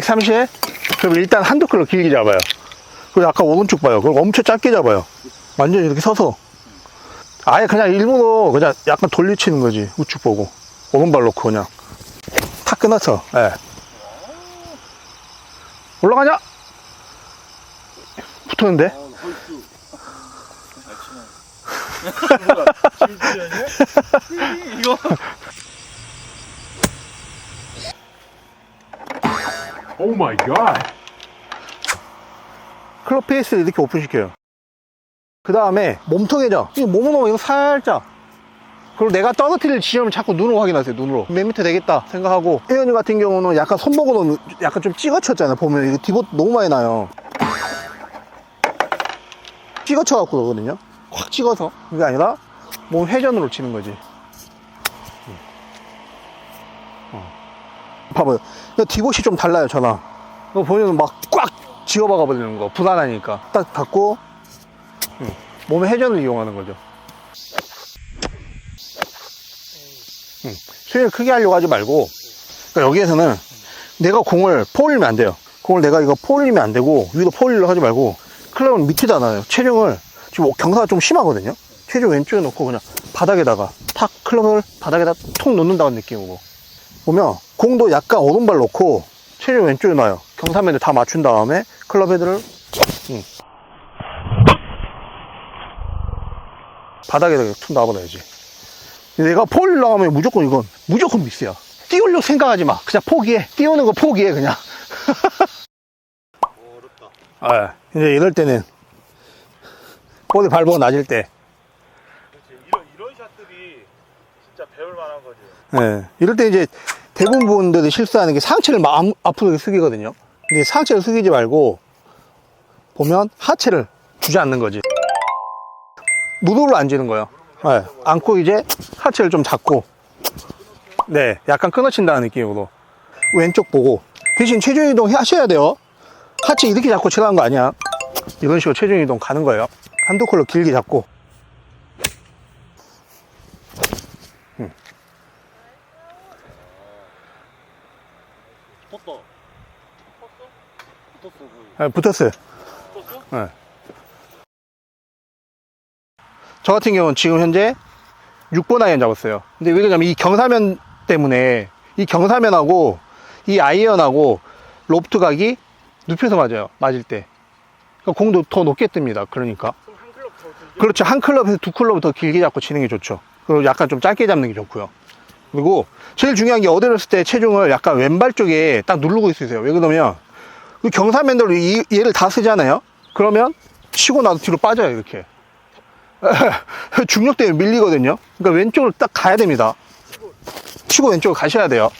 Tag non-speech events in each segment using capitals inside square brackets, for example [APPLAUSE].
130? 그럼 일단 한두 클럽 길게 잡아요. 그리고 아까 오른쪽 봐요. 그럼 엄청 짧게 잡아요. 완전 이렇게 서서. 아예 그냥 일부러 그냥 약간 돌리치는 거지. 우측 보고. 오른발 놓고 그냥. 탁 끊어서. 예. 올라가냐? 붙었는데? 이거 Oh my god. 클럽 페이스를 이렇게 오픈시켜요. 그 다음에 몸통이죠. 이 몸을 놓으면 이거 살짝. 그리고 내가 떨어뜨릴 지점을 자꾸 눈으로 확인하세요, 눈으로. 몇 미터 되겠다 생각하고. 혜연이 같은 경우는 약간 손목으로 약간 좀 찍어쳤잖아요. 보면 이거 디봇 너무 많이 나요. 찍어쳐갖고 그러거든요. 확 찍어서. 그게 아니라 몸 회전으로 치는 거지. 봐봐요. 디봇이 좀 달라요, 저랑. 이거 보면 막 꽉 지어박아 버리는 거. 불안하니까. 딱 닫고, 음, 몸의 회전을 이용하는 거죠. 음, 스윙을 크게 하려고 하지 말고, 그러니까 여기에서는 내가 공을 포올리면 안 돼요. 공을 내가 이거 포올리면 안 되고, 위로 포올리려고 하지 말고, 클럽은 밑에다 놔요. 체중을, 지금 경사가 좀 심하거든요. 체중 왼쪽에 놓고 그냥 바닥에다가 탁 클럽을 바닥에다 톡 놓는다는 느낌으로. 보면 공도 약간 오른발 놓고 체중 왼쪽에 놔요. 경사면에 다 맞춘 다음에 클럽 헤드를 음. 바닥에다 툭 놔버려야지. 내가 포올리려고 하면 무조건 이건 무조건 미스야. 띄우려고 생각하지 마. 그냥 포기해. 띄우는 거 포기해 그냥. 어렵다. [LAUGHS] 아, 이제 이럴 때는 볼이 밟고 낮을 때, 그렇지. 이런 이런 샷들이 진짜 배울 만한 거지. 예, 이럴 때 이제 대부분 분들이 실수하는 게 상체를 앞으로 숙이거든요. 근데 상체를 숙이지 말고 보면 하체를 주지 않는 거지. 무릎을 앉는 거예요. 예, 앉고 이제 하체를 좀 잡고, 네, 약간 끊어친다는 느낌으로 왼쪽 보고 대신 체중 이동 하셔야 돼요. 하체 이렇게 잡고 치라는 거 아니야. 이런 식으로 체중 이동 가는 거예요. 한두 콜로 길게 잡고. 붙었어. 붙었어? 붙었어 거의. 예, 붙었어요. 붙었어? 네. 저 같은 경우는 지금 현재 6번 아이언 잡았어요. 근데 왜 그러냐면 이 경사면 때문에 이 경사면하고 이 아이언하고 로프트 각이 눕혀서 맞아요. 맞을 때. 그러니까 공도 더 높게 뜹니다. 그러니까. 클럽? 그렇죠. 한 클럽에서 두 클럽을 더 길게 잡고 치는 게 좋죠. 그리고 약간 좀 짧게 잡는 게 좋고요. 그리고 제일 중요한 게 어드레을때 체중을 약간 왼발 쪽에 딱 누르고 있으세요. 왜 그러냐면 그 경사면대로 이- 얘를 다 쓰잖아요. 그러면 치고 나도 뒤로 빠져요. 이렇게. [LAUGHS] 중력 때문에 밀리거든요. 그러니까 왼쪽으로 딱 가야 됩니다. 치고 왼쪽으로 가셔야 돼요.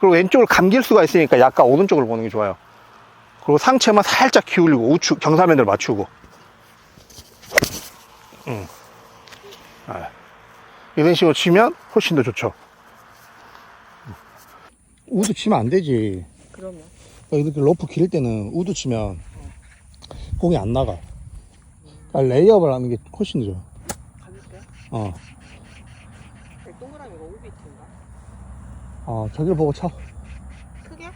그리고 왼쪽을 감길 수가 있으니까 약간 오른쪽을 보는 게 좋아요. 그리고 상체만 살짝 기울이고 우측 경사면을 맞추고. 음. 아, 이런 식으로 치면 훨씬 더 좋죠. 우드 치면 안 되지. 그러면 그러니까 이렇게 로프 길 때는 우드 치면 공이 안 나가. 그러니까 레이업을 하는 게 훨씬 좋아. 가볍게 어, 동그라미가 오비트인가? 어, 저길 보고 쳐. 크게?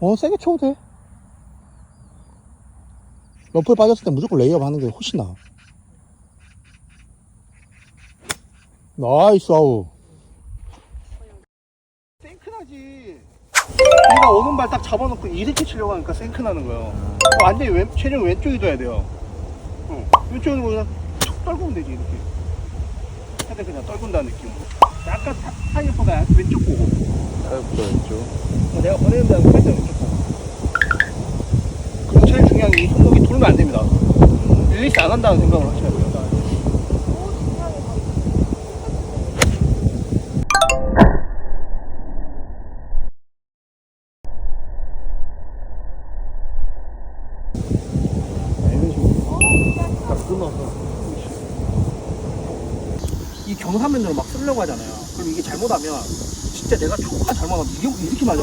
어, 세게 쳐도 돼. 러프에 빠졌을 때 무조건 레이업 하는 게 훨씬 나아. 나이스 아우. 생크나지. 얘가 오른발 딱 잡아놓고 이렇게 치려고 하니까 생크나는 거예요. 완전히 왼, 체중 왼쪽에 둬야 돼요. 응. 왼쪽에 두고 그냥 툭 떨구면 되지, 이렇게. 헤드 그냥 떨군다는 느낌으로. 약간 타- 타이어가 왼쪽 보고. 타이어부터 왼쪽. 내가 보내는 데는 살짝 왼쪽 보고. 그리고 제일 중요한 게이 손목이 돌면 안 됩니다. 릴리스 안 한다는 생각을 하셔야 돼요. 이 경사면으로 막 쓰려고 하잖아요. 잘못하면 진짜 내가 조금만 잘못하면 이게 이렇게 맞아.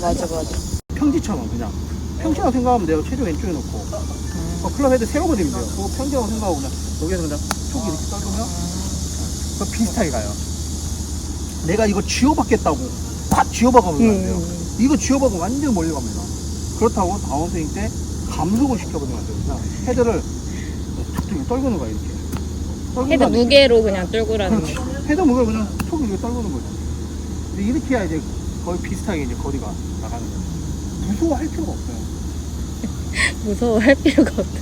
맞아 맞아 평지처럼 그냥 평지라고 생각하면 돼요 체중 왼쪽에 놓고 어, 클럽 헤드 세워버리면 돼요 그거 평지라고 생각하고 그냥 여기서 그냥 툭 이렇게 떨구면 그 비슷하게 가요 내가 이거 쥐어박겠다고 팍 쥐어박으면 안 돼요 이거 쥐어박으면 완전 멀리 갑니다. 그렇다고 다운 스윙 때 감속을 시켜버리면 안 됩니다. 헤드를 툭툭 떨구는 거야, 이렇게. 헤드? 무게로 그냥 그렇지. 거. 헤드 무게를 그냥 툭 이렇게 떨구는 거죠. 근데 이렇게 해야 이제 거의 비슷하게 이제 거리가 나가는 거죠. 무서워할 필요가 없어요. [LAUGHS] 무서워할 필요가 없다.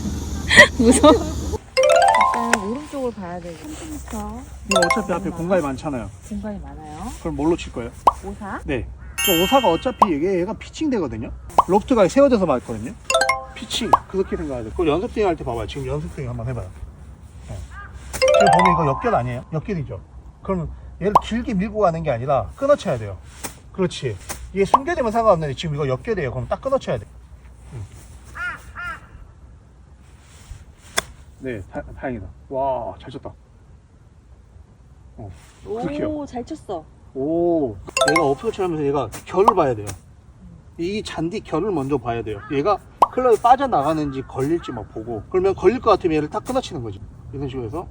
[LAUGHS] 무서워. 일단 오른쪽을 봐야 되고 3m 이거 어차피 앞에 공간이 많잖아요. 공간이 많아요. 그럼 뭘로 칠 거예요? 오사. 네. 그 오사가 어차피 이게 얘가 피칭 되거든요. 로프트가 세워져서 맞거든요. 피칭 그렇게 생각해야 돼. 그 연습 스윙 할때 봐봐요. 지금 연습 스윙 한번 해봐요. 네. 지금 보면 이거 역결 아니에요? 역결이죠. 그러면 얘를 길게 밀고 가는 게 아니라 끊어쳐야 돼요. 그렇지. 얘 숨겨되면 상관없는데 지금 이거 역결이에요. 그럼 딱 끊어쳐야 돼. 응. 네, 다, 다행이다. 와, 잘 쳤다. 어, 그렇게요. 오, 잘 쳤어. 오, 얘가 어프로치 하면서 얘가 결을 봐야 돼요. 이 잔디 결을 먼저 봐야 돼요. 얘가 클럽이 빠져나가는지 걸릴지 막 보고. 그러면 걸릴 것 같으면 얘를 딱 끊어치는 거지. 이런 식으로 해서.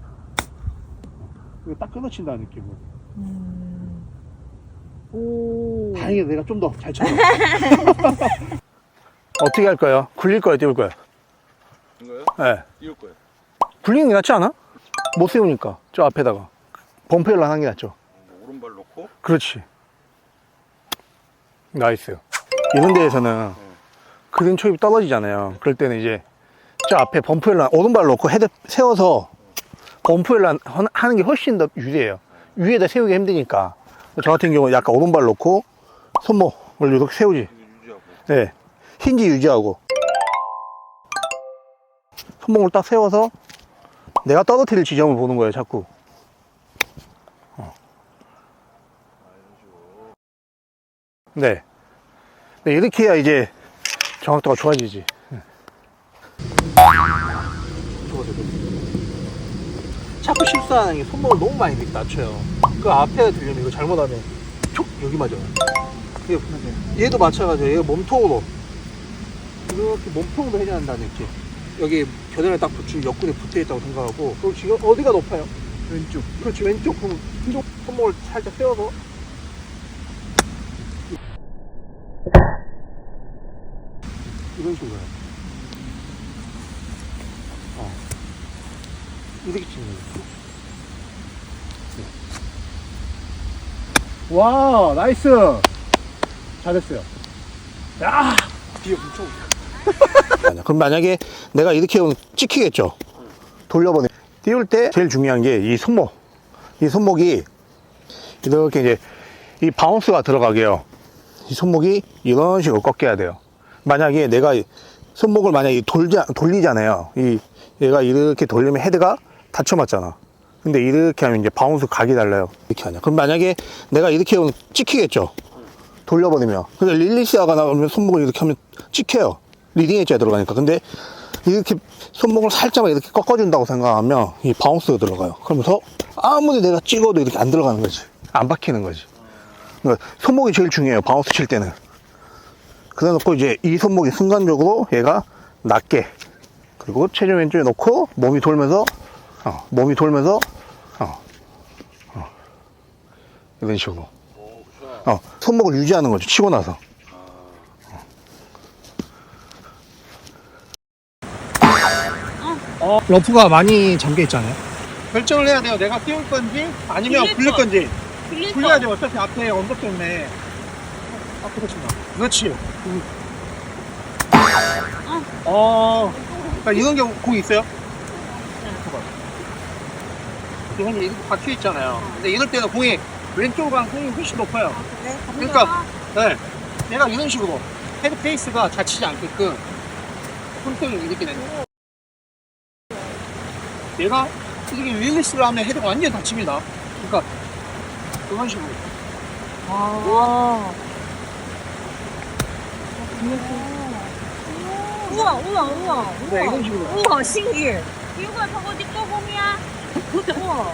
이거 딱 끊어친다는 느낌으로. 음. 오. 다행이다. 내가 좀 더잘 쳤어. [LAUGHS] 어떻게 할까요? 굴릴 거예요? 띄울 거예요? 이거요? 네. 이럴 거예요. 굴리는 게 낫지 않아? 못 세우니까. 저 앞에다가. 범퍼를 하는 게 낫죠. 뭐 오른발 놓고 그렇지. 나이스. 이런 데에서는 그린 초입이 떨어지잖아요. 그럴 때는 이제 저 앞에 범프엘란 오른발 놓고 헤드 세워서 범프엘란 하는 게 훨씬 더 유리해요. 위에다 세우기 힘드니까. 저 같은 경우 약간 오른발 놓고 손목을 이렇게 세우지. 네. 힌지 유지하고. 손목을 딱 세워서 내가 떨어뜨릴 지점을 보는 거예요, 자꾸. 어. 네. 네, 이렇게 해야 이제 정확도가 좋아지지. 자꾸 실수하는 게 손목을 너무 많이 이렇게 낮춰요. 그 앞에 들려면 이거 잘못하면 촉! 여기 맞아요. 이게 얘도 마찬가지예요. 얘가 몸통으로 이렇게 몸통으로 해야 한다는 느낌. 여기 겨드랑이 딱 붙이고 옆구리에 붙어 있다고 생각하고 그리고 지금 어디가 높아요? 왼쪽. 그렇지 왼쪽 그럼 왼쪽 손목을 살짝 세워서 이런 식으로 해요. 어. 이렇게 치는 거예요. 네. 와 나이스 잘했어요. 야 붙여. [LAUGHS] 아니야. 그럼 만약에 내가 이렇게 하면 찍히겠죠? 돌려보내. 띄울 때 제일 중요한 게 이 손목. 이 손목이 이렇게 이제 이 바운스가 들어가게요. 이 손목이 이런 식으로 꺾여야 돼요. 만약에 내가 이 손목을 만약에 돌자, 돌리잖아요. 이 얘가 이렇게 돌리면 헤드가 다쳐 맞잖아. 근데 이렇게 하면 이제 바운스 각이 달라요. 이렇게 하냐. 그럼 만약에 내가 이렇게 하면 찍히겠죠? 돌려버리면. 근데 릴리스하가 나오면 손목을 이렇게 하면 찍혀요. 리딩 엣지가 들어가니까. 근데 이렇게 손목을 살짝만 이렇게 꺾어준다고 생각하면 이 바운스가 들어가요. 그러면서 아무리 내가 찍어도 이렇게 안 들어가는 거지. 안 박히는 거지. 그러니까 손목이 제일 중요해요. 바운스 칠 때는. 그래 놓고 이제 이 손목이 순간적으로 얘가 낮게 그리고 체중 왼쪽에 놓고 몸이 돌면서 어, 몸이 돌면서 어, 어, 이런 식으로 어, 손목을 유지하는 거죠. 치고 나서. 어, 러프가 많이 잠겨 있잖아요. 결정을 해야 돼요. 내가 띄울 건지 아니면 굴릴 굴릴 거. 건지. 굴릴 굴려야지 어차피 앞에 언덕 때문에. 앞으로 친다. 그렇지. 어. 그러니까 이런 경우 공 있어요? 이건 이렇게 박혀 있잖아요. 근데 이럴 때는 공이 왼쪽으로 가는 공이 훨씬 높아요. 네, 그러니까 네. 내가 이런 식으로 헤드 페이스가 다치지 않게끔 손등이 이렇게 되는 거예요. 얘가 이렇게 릴리스를 하면 헤드가 완전히 다칩니다. 그러니까 이런 식으로. 아. 우와, 우와, 우와. 네, 이런 식으로. 우와, 신기해. 이거 저거 니꺼 봄이야? 우와.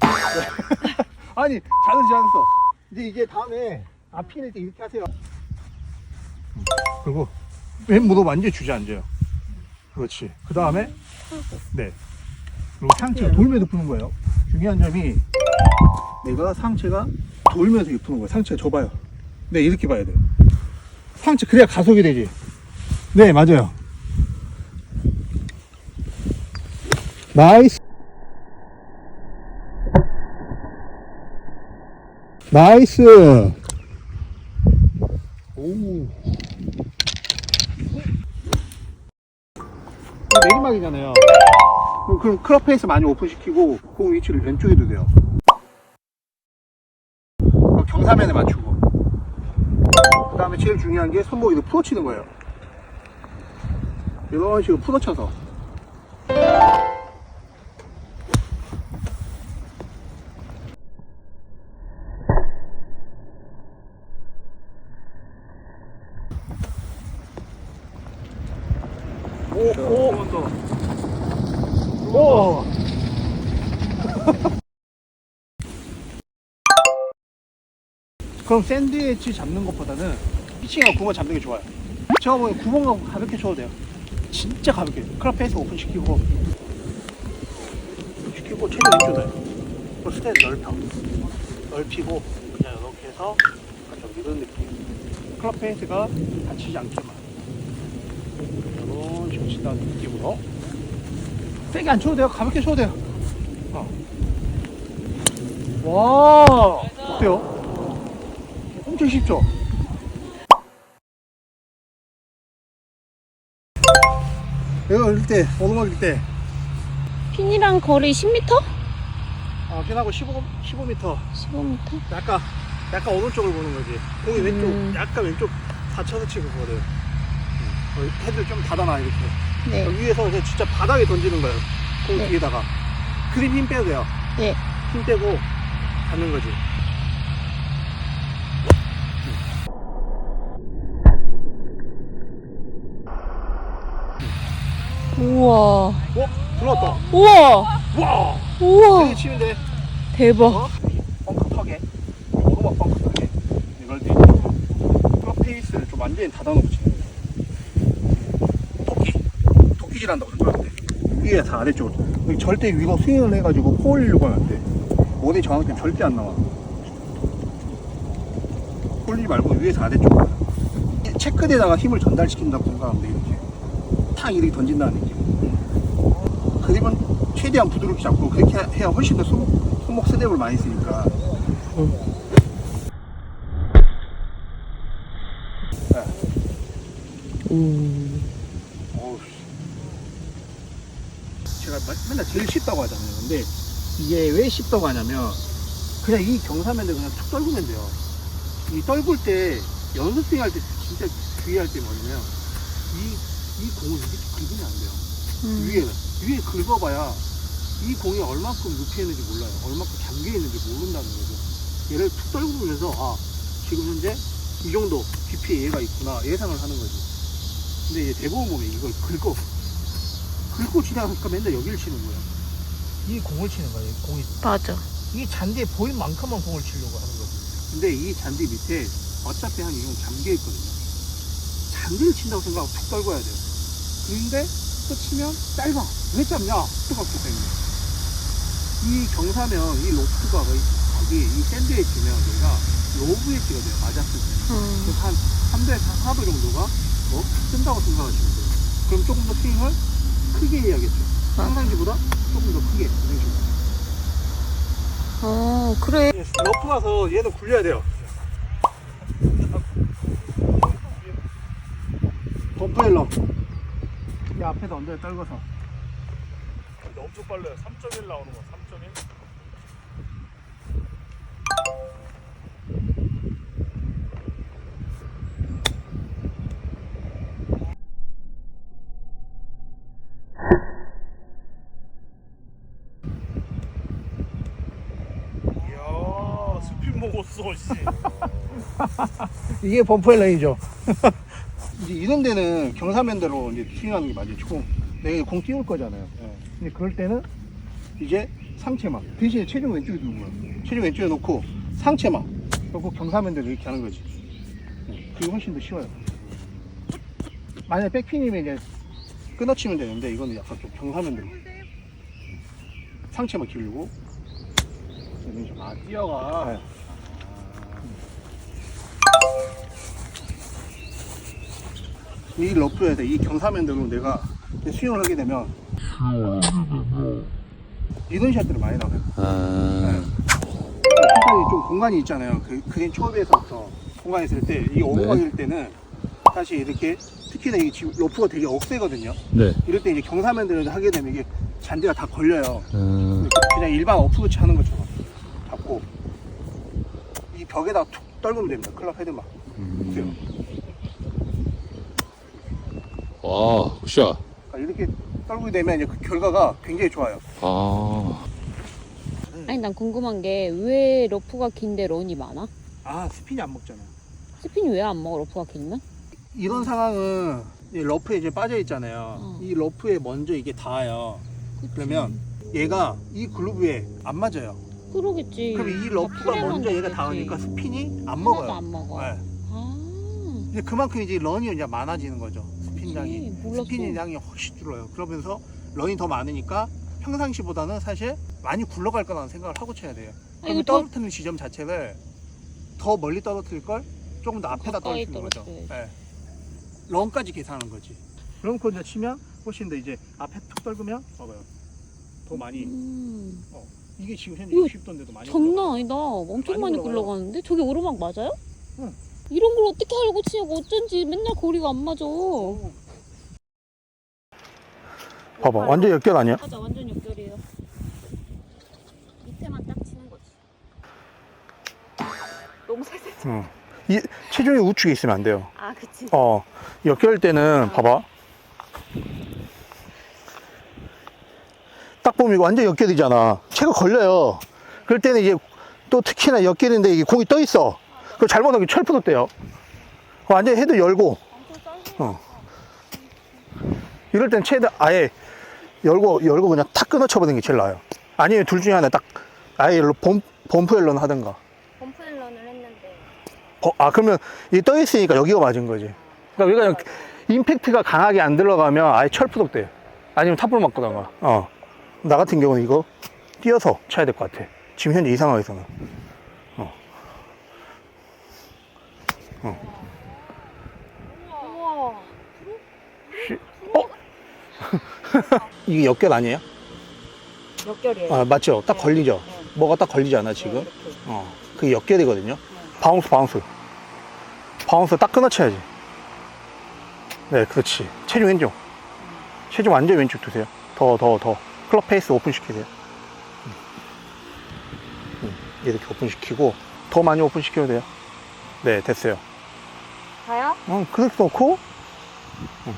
[LAUGHS] 아니 잘했어 잘했어. 이제 이제 다음에 앞핀을 때 이렇게 하세요. 그리고 왼 무릎 완전히 주저앉아요. 그렇지. 그 다음에 네. 그리고 상체가 돌면서 푸는 거예요. 중요한 점이 내가 상체가 돌면서 이렇게 푸는 거예요. 상체가 좁아요. 네, 이렇게 봐야 돼요. 상체, 그래야 가속이 되지. 네, 맞아요. 나이스. 나이스. 오. 내리막이잖아요. 그럼 클럽 페이스 많이 오픈시키고 공 위치를 왼쪽에 두세요. 어, 경사면에 맞추고. 그 다음에 제일 중요한 게 손목이 풀어치는 거예요. 이런 식으로 풀어쳐서. 오, 오, 오. 그럼 샌드위치 잡는 것보다는 피칭하고 붕어 잡는 게 좋아요. 제가 보기엔 구멍하고 가볍게 쳐도 돼요. 진짜 가볍게. 클럽 페이스 오픈 시키고 시키고 최대 왼쪽 다또 스테이지 넓혀. 넓히고 그냥 이렇게 해서 좀 이런 느낌. 클럽 페이스가 다치지 않게만. 이런 식으로 친다는 느낌으로. 세게 안 쳐도 돼요. 가볍게 쳐도 돼요. 어. 와, 어때요? 엄청 쉽죠? 내가 어릴 때, 오르막일 때, 핀이랑 거리 10m? 어, 핀하고 15, 15m. 15m? 약간, 약간 오른쪽을 보는 거지. 공이 왼쪽, 음. 약간 왼쪽 받쳐서 치고 거든. 어, 헤드를 좀 닫아놔, 이렇게. 네. 어, 위에서 그냥 진짜 바닥에 던지는 거예요. 공 네. 뒤에다가. 그립 힘 빼도 돼요. 네. 힘 빼고 닫는 거지. 우와. 어? 들어왔다. 우와. 와! 우와. 이렇게 치면 돼. 대박. 어? 벙커 턱에. 오르막 벙커 턱에. 이걸 때 클럽 페이스를 좀 완전히 닫아놓고 치는 거야. 토끼질 한다고 생각하면 돼. 위에서 아래쪽으로. 절대 위로 스윙을 해가지고 포 올리려고 하면 안 돼. 모델 정확히 절대 안 나와. 올리지 말고 위에서 아래쪽으로. 체크대에다가 힘을 전달시킨다고 생각하면 돼, 이렇게. 탁 이렇게 던진다는 느낌. 그립은 최대한 부드럽게 잡고 그렇게 해야 훨씬 더 손목, 손목 스냅을 많이 쓰니까. 네. 어우, 씨. 제가 마- 맨날 제일 쉽다고 하잖아요. 근데 이게 왜 쉽다고 하냐면 그냥 이 경사면들 그냥 툭 떨구면 돼요. 이 떨굴 때 연습 스윙 할때 진짜 주의할 게 뭐냐면 이, 이 공을 이렇게 긁으면 안 돼요. 음. 위에는 위에 긁어봐야 이 공이 얼만큼 높이 있는지 몰라요. 얼만큼 잠겨 있는지 모른다는 거죠. 얘를 툭 떨구면서 아 지금 현재 이 정도 깊이에 얘가 있구나 예상을 하는 거지. 근데 이제 대부분 보면 이걸 긁어 긁고 지나가니까 맨날 여기를 치는 거야. 이 공을 치는 거야. 이 공이 맞아. 이 잔디에 보인 만큼만 공을 치려고 하는 거지. 근데 이 잔디 밑에 어차피 한이 정도 잠겨 있거든요. 잔디를 친다고 생각하고 툭 떨궈야 돼요. 그런데 또 치면 짧아. 왜 짧냐? 뜨겁기 때문에. 이 경사면 이 로프가 거의 거기 이 샌드에 치면 얘가 로브 엣지가 돼요. 맞았을 때. 음. 그래서 한 3대 4도 정도가 뭐 뜬다고 생각하시면 돼요. 그럼 조금 더 스윙을 크게 해야겠죠. 평상시보다 조금 더 크게. 이런 식으로. 어, 그래. 러프 가서 얘는 굴려야 돼요. 덤프일러. 이 앞에다 얹어야 떨궈서. 근데 엄청 빨라요. 3.1 나오는 거. 3.1. 이야, 스핀 먹었어, 씨. 이게 범프일러이죠. [LAUGHS] 이제 이런 데는 경사면대로 이제 스윙하는 게 맞아요. 총. 내가 공 띄울 거잖아요. 근데 그럴 때는 이제 상체만. 대신에 체중 왼쪽에 두는 거야. 체중 왼쪽에 놓고 상체만. 그리고 경사면대로 이렇게 하는 거지. 네, 그게 훨씬 더 쉬워요. 만약에 백핀이면 이제 끊어치면 되는데 이거는 약간 좀 경사면대로. 상체만 기울이고. 아, 뛰어가. 네. 이 러프에서 이 경사면대로 내가 스윙을 하게 되면 이런 샷들이 많이 나와요. 네. 상당히 좀 공간이 있잖아요. 그 그린 초비에서부터 공간이 있을 때, 이 오르막일 때는 사실 이렇게 특히나 이게 지금 러프가 되게 억세거든요. 네. 이럴 때 이제 경사면대로 하게 되면 이게 잔디가 다 걸려요. 음, 그냥 일반 어프로치 하는 것처럼 잡고 이 벽에다 툭 떨구면 됩니다. 클럽 헤드만. 보세요. 와, 굿샷. 그러니까 이렇게 떨구게 되면 이제 그 결과가 굉장히 좋아요. 아, 아니 난 궁금한 게 왜 러프가 긴데 런이 많아? 아 스핀이 안 먹잖아요. 스핀이 왜안 먹어 러프가 길면? 이런 상황은 이 러프에 이제 빠져 있잖아요. 어. 이 러프에 먼저 이게 닿아요. 그러면 얘가 이 글루브에 안 맞아요. 그러겠지. 그럼 이다 러프가 먼저 얘가. 닿으니까 스핀이 안 하나도 먹어요. 안 먹어. 네. 아. 이제 그만큼 이제 런이 이제 많아지는 거죠. 스핀량이. 그치, 몰랐어. 스핀량이 훨씬 줄어요. 그러면서 런이 더 많으니까 평상시보다는 사실 많이 굴러갈 거라는 생각을 하고 쳐야 돼요. 그러면 더- 떨어뜨리는 지점 자체를 더 멀리 떨어뜨릴 걸 조금 더 앞에다 가까이 떨어뜨리는 거죠. 떨어뜨려야지. 네. 런까지 계산하는 거지. 그럼 그거 이제 치면 훨씬 더 이제 앞에 툭 떨구면 봐봐요. 더 많이 음. 이게 지금 현재 이거 60도인데도 많이 장난 아니다. 엄청 많이. 굴러가는데? 저게 오르막 맞아요? 응. 이런 걸 어떻게 알고 치냐고 어쩐지 맨날 거리가 안 맞아. 봐봐 완전 역결 아니야? 맞아 완전 역결이에요. 밑에만 딱 치는 거지. 너무 살살. 응. 이 체중이 우측에 있으면 안 돼요. 아 그치. 어 역결 때는 봐봐 딱 보면 이거 완전 역결이잖아 채가 걸려요 그럴 때는 이제 또 특히나 역결인데 이게 공이 떠 있어 그거 잘못하면 철푸덕 돼요 완전 헤드 열고 어. 이럴 땐 채를 아예 열고 열고 그냥 탁 끊어 쳐버리는 게 제일 나아요 아니면 둘 중에 하나 딱 아예 봄, 범프 앨런 하든가 펌프앨런을 했는데. 어, 아 그러면 이 떠 있으니까 여기가 맞은 거지. 그러니까 우리가 임팩트가 강하게 안 들어가면 아예 철푸덕 돼요. 아니면 탑볼 맞거든가. 어. 나 같은 경우는 이거 뛰어서 쳐야 될 것 같아. 지금 현재 이 상황에서는. 어. 우와. [LAUGHS] 이게 역결 아니에요? 역결이에요. 아 맞죠. 딱 걸리죠. 뭐가 딱 걸리지 않아 지금? 어. 그게 역결이거든요. 바운스 바운스. 바운스 딱 끊어쳐야지. 네, 그렇지. 체중 왼쪽. 체중 완전 왼쪽 두세요. 더, 더, 더. 클럽 페이스 오픈 시키세요. 음. 음, 이렇게 오픈 시키고, 더 많이 오픈 시켜도 돼요. 네, 됐어요. 가요? 어, 그렇게 놓고, 음.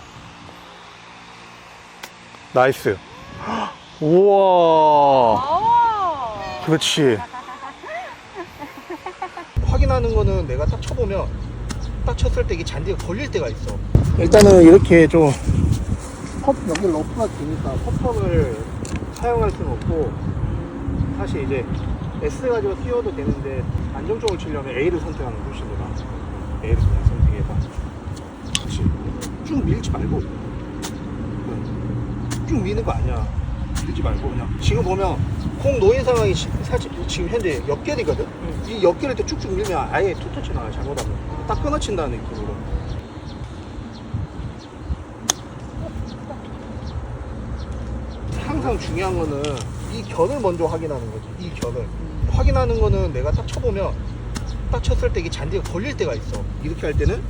나이스. [GASPS] 우와. 아. 그렇지. [LAUGHS] 확인하는 거는 내가 딱 쳐보면 딱 쳤을 때 이게 잔디가 걸릴 때가 있어. 일단은 이렇게 좀 컵, 여기 러프가 기니까 컵컵을 사용할 수는 없고 사실 이제 S 가지고 띄워도 되는데 안정적으로 치려면 A를 선택하는 나아. A를. 그렇지. 쭉 밀지 말고. 응. 쭉 미는 거 아니야. 밀지 말고 그냥. 지금 보면 공 놓인 상황이 시- 사실 지금 현재 역결이거든. 이때 쭉쭉 밀면 아예 투터치 나가 잘못하면 딱 끊어친다는 느낌으로. 항상 중요한 거는 이 결을 먼저 확인하는 거지. 이 결을 확인하는 거는 내가 딱 쳐보면 딱 쳤을 때 이게 잔디가 걸릴 때가 있어. 이렇게 할 때는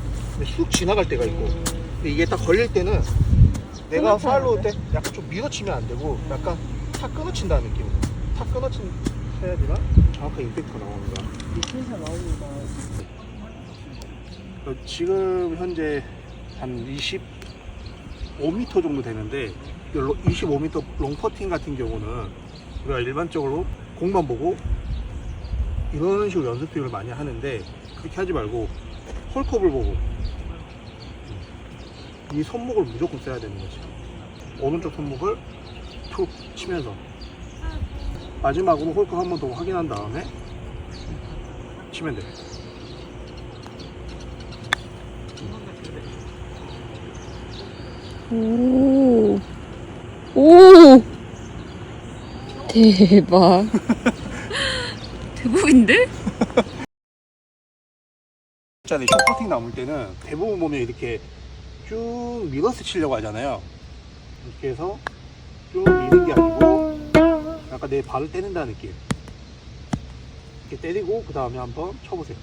쑥 지나갈 때가 있고. 근데 이게 딱 걸릴 때는 내가 팔로 올때 약간 좀 밀어치면 안 되고 약간 탁 끊어친다는 느낌으로. 탁 끊어친 해야지만 정확한 임팩트가 나오는 거야. 어, 지금 현재 한 25m 정도 되는데 이 로- 25m 롱퍼팅 같은 경우는 우리가 일반적으로 공만 보고 이런 식으로 연습 비율을 많이 하는데 그렇게 하지 말고 홀컵을 보고 이 손목을 무조건 써야 되는 거지 오른쪽 손목을 툭 치면서 마지막으로 홀컵 한 번 더 확인한 다음에 치면 돼 오. 오. 대박. [LAUGHS] 대박인데? 짜리 쇼퍼팅 남을 때는 대부분 보면 이렇게 쭉 밀어서 치려고 하잖아요. 이렇게 해서 쭉 미는 게 아니고 약간 내 발을 때린다는 느낌. 이렇게 때리고 그 다음에 한번 쳐보세요.